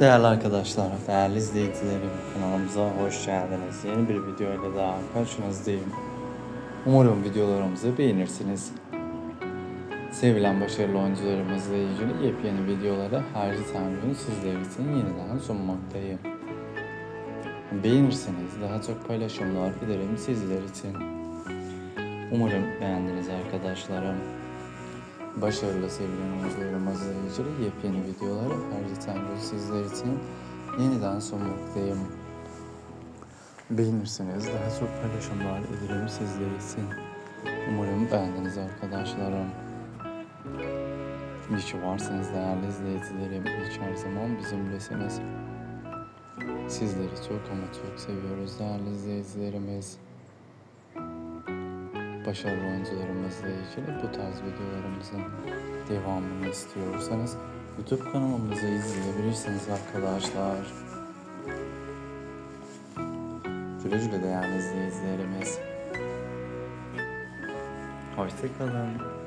Değerli arkadaşlar, değerli izleyicilerim kanalımıza hoş geldiniz. Yeni bir video ile daha karşınızdayım. Umarım videolarımızı beğenirsiniz. Sevilen başarılı oyuncularımızla ilgili yepyeni videoları her zaman gün sizler için yeniden sunmaktayım. Beğenirseniz daha çok paylaşımlar dilerim sizler için. Umarım beğendiniz arkadaşlarım. Başarılı sevilen oyuncularımızla ilgili yepyeni videoları her zaman gün sizler için yeniden sunmaktayım. Beğenirseniz daha çok paylaşımlar ederim sizler için. Umarım beğendiniz arkadaşlarım. Ki varsınız değerli izleyicilerim. Ki her zaman bizimlesiniz. Sizleri çok ama çok seviyoruz değerli izleyicilerimiz. Başarılı oyuncularımızla ilgili bu tarz videolarımızın devamını istiyorsanız YouTube kanalımızı izleyebilirsiniz arkadaşlar. Güle güle değerli izleyicilerimiz. Hoşçakalın.